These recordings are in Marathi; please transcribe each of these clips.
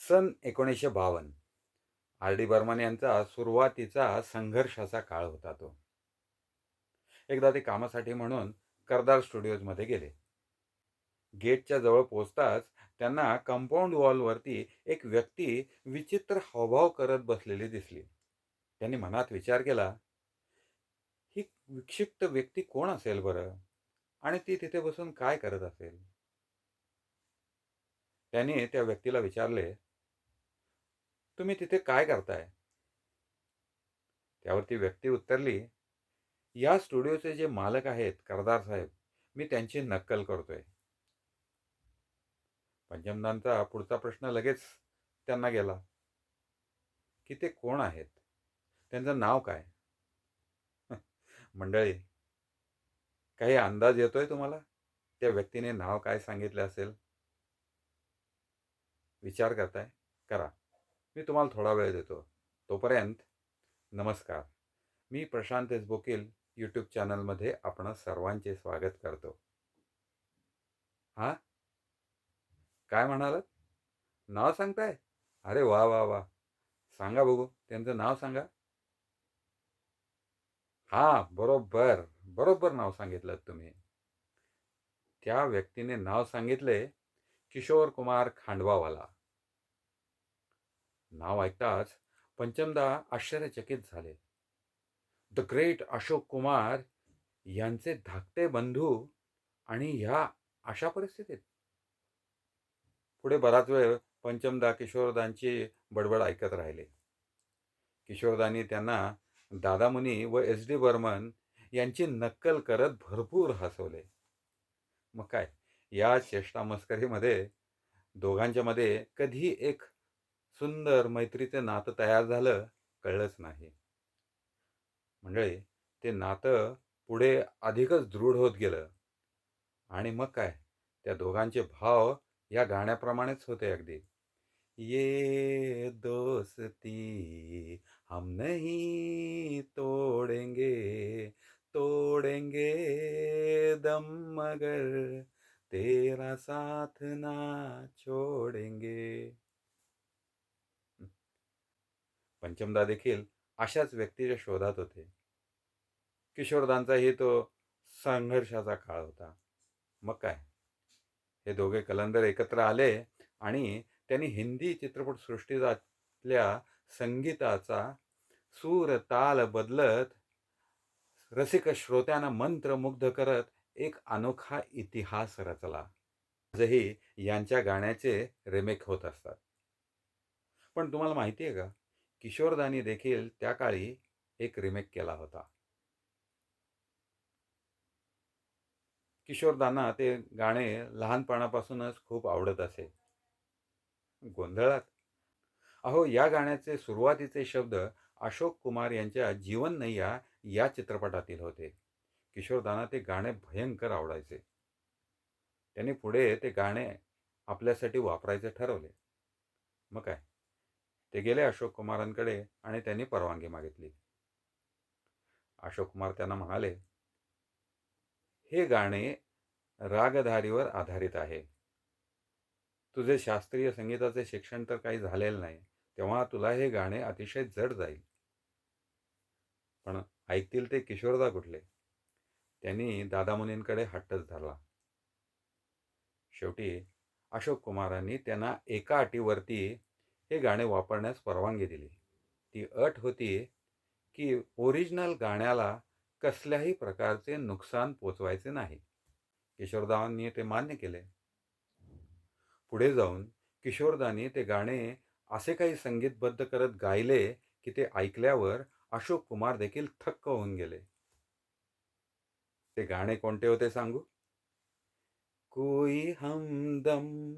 सन एकोणीसशे बावन्न आर डी बर्मन यांचा सुरुवातीचा संघर्षाचा काळ होता तो. एकदा ते कामासाठी म्हणून करदार स्टुडिओजमध्ये गेले. गेटच्या जवळ पोचताच त्यांना कंपाऊंड वॉलवरती एक व्यक्ती विचित्र हावभाव करत बसलेली दिसली. त्यांनी मनात विचार केला ही विक्षिप्त व्यक्ती कोण असेल बरं? आणि ती तिथे बसून काय करत असेल? त्यांनी त्या व्यक्तीला विचारले तुम्ही तिथे काय करताय? त्यावर ती व्यक्ती उत्तरली या स्टुडिओचे जे मालक आहेत करदार साहेब मी त्यांची नक्कल करतोय. पंचमदांचा पुढचा प्रश्न लगेच त्यांना गेला. की ते कोण आहेत? त्यांचं नाव काय? मंडळी काही अंदाज येतोय तुम्हाला? त्या व्यक्तीने नाव काय सांगितलं असेल? विचार करताय? करा. मी तुम्हाला थोडा वेळ देतो. तोपर्यंत नमस्कार. मी प्रशांत बोकील यूट्यूब चॅनलमध्ये आपण सर्वांचे स्वागत करतो. हां? काय म्हणालात? नाव सांगताय? अरे वा वा वा. सांगा बघू त्यांचं नाव सांगा. हां बरोबर बरोबर नाव सांगितलं तुम्ही. त्या व्यक्तीने नाव सांगितले किशोर कुमार खांडवावाला. नाव ऐकताच पंचमदा आश्चर्यचकित झाले. द ग्रेट अशोक कुमार यांचे धाकटे बंधू आणि ह्या अशा परिस्थितीत. पुढे बराच वेळ पंचमदा किशोरदांची बडबड ऐकत राहिले. किशोरदांनी त्यांना दादामुनी व एस डी बर्मन यांची नक्कल करत भरपूर हसवले. मग काय या चेष्टा मस्करीमध्ये दोघांच्या मध्ये कधी एक सुंदर मैत्रीचे नातं तयार झालं कळलंच नाही. मंडळी ते नातं पुढे अधिकच दृढ होत गेलं. आणि मग काय? त्या दोघांचे भाव या गाण्याप्रमाणेच होते अगदी. ये दोस्ती हम नहीं तोडेंगे तोडेंगे दम मगर तेरा साथ ना छोडेंगे। पंचमदा देखील अशाच व्यक्तीच्या शोधात होते. किशोरदांचाही तो संघर्षाचा काळ होता. मग काय? हे दोघे कलंदर एकत्र आले आणि त्यांनी हिंदी चित्रपटसृष्टीतल्या संगीताचा सूर ताल बदलत रसिक श्रोत्यांना मंत्रमुग्ध करत एक अनोखा इतिहास रचला. आजही यांच्या गाण्याचे रिमेक होत असतात. पण तुम्हाला माहिती आहे का? किशोरदानी देखील त्या काळी एक रिमेक केला होता. किशोरदांना ते गाणे लहानपणापासूनच खूप आवडत असे. गोंधळात. अहो या गाण्याचे सुरुवातीचे शब्द अशोक कुमार यांच्या जीवन नय्या या चित्रपटातील होते. किशोरदाना ते गाणे भयंकर आवडायचे. त्यांनी पुढे ते गाणे आपल्यासाठी वापरायचे ठरवले. मग काय? ते गेले अशोक कुमारांकडे आणि त्यांनी परवानगी मागितली. अशोक कुमार त्यांना म्हणाले हे गाणे रागधारीवर आधारित आहे. तुझे शास्त्रीय संगीताचे शिक्षण तर काही झालेलं नाही तेव्हा तुला हे गाणे अतिशय जड जाईल. पण ऐकतील ते किशोरदा कुठले? त्यांनी दादामुनींकडे हट्टच धरला. शेवटी अशोक कुमारांनी त्यांना एका अटीवरती हे गाणे वापरण्यास परवानगी दिली. ती अट होती की ओरिजिनल गाण्याला कसल्याही प्रकारचे नुकसान पोचवायचे नाही. किशोरदावांनी ते मान्य केले. पुढे जाऊन किशोरदानी ते गाणे असे काही संगीतबद्ध करत गायले की ते ऐकल्यावर अशोक कुमार देखील थक्क होऊन गेले. ते गाणे कोणते होते सांगू? कोई हमदम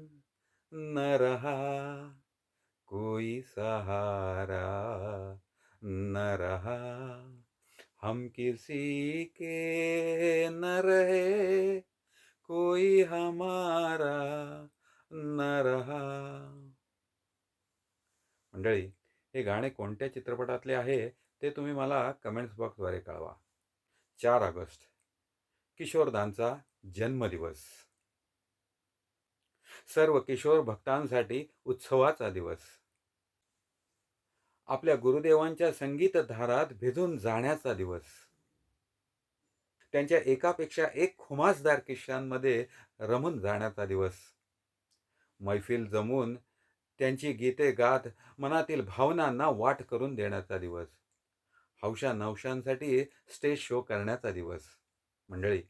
न रहा कोई सहारा न रहा। हम किसी के न रहे कोई हमारा न रहा। मंडळी हे गाणे कोणत्या चित्रपटातले आहे ते तुम्ही मला कमेंट्स बॉक्सद्वारे कळवा. चार ऑगस्ट किशोरदांचा जन्मदिवस. सर्व किशोर भक्तांसाठी उत्सवाचा दिवस. आपल्या गुरुदेवांच्या संगीत धारात भिजून जाण्याचा दिवस. त्यांच्या एकापेक्षा एक खुमासदार किस्सांमध्ये रमून जाण्याचा दिवस. मैफिल जमून त्यांची गीते गात मनातील भावनांना वाट करून देण्याचा दिवस. हौशा नवशांसाठी स्टेज शो करण्याचा दिवस. मंडळी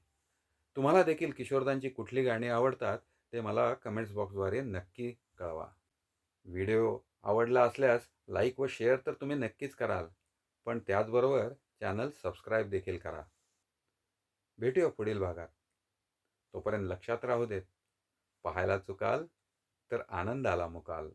तुम्हाला देखील किशोरदांची कुठली गाणी आवडतात ते मला कमेंट्स बॉक्सद्वारे नक्की कळवा. व्हिडिओ आवडला असल्यास लाईक व शेअर तर तुम्ही नक्कीच कराल. पण त्याचबरोबर चॅनल सबस्क्राईब देखील करा. भेटूया पुढील भागात. तोपर्यंत लक्षात राहू देत पाहायला चुकाल तर आनंदाला मुकाल.